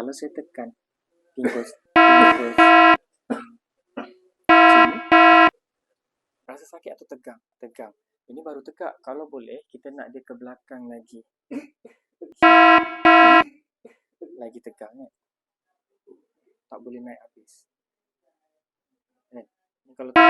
Kalau saya tekan pinggul, sini, rasa sakit atau tegang? Tegang. Ini baru tegak. Kalau boleh, kita nak dia ke belakang lagi. Lagi tegak kan? Tak boleh naik habis. Kan? Ni kalau tegak.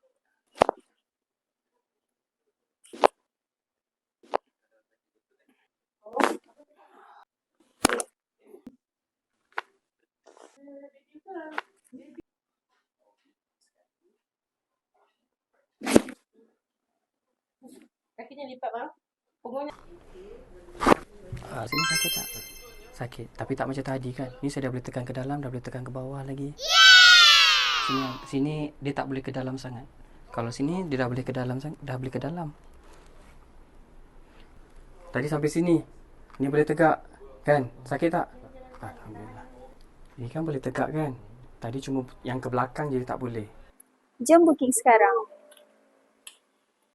Kakinya lipat bang. Punggungnya. Ah, sini sakit tak? Sakit. Tapi tak macam tadi kan. Ni saya dah boleh tekan ke dalam, dah boleh tekan ke bawah lagi. Sini, sini dia tak boleh ke dalam sangat. Kalau sini dia dah boleh ke dalam sang- dah boleh ke dalam. Tadi sampai sini. Ni boleh tegak. Kan? Sakit tak? Alhamdulillah. Ni kan boleh tegak kan? Tadi cuma yang ke belakang je tak boleh. Jom booking sekarang.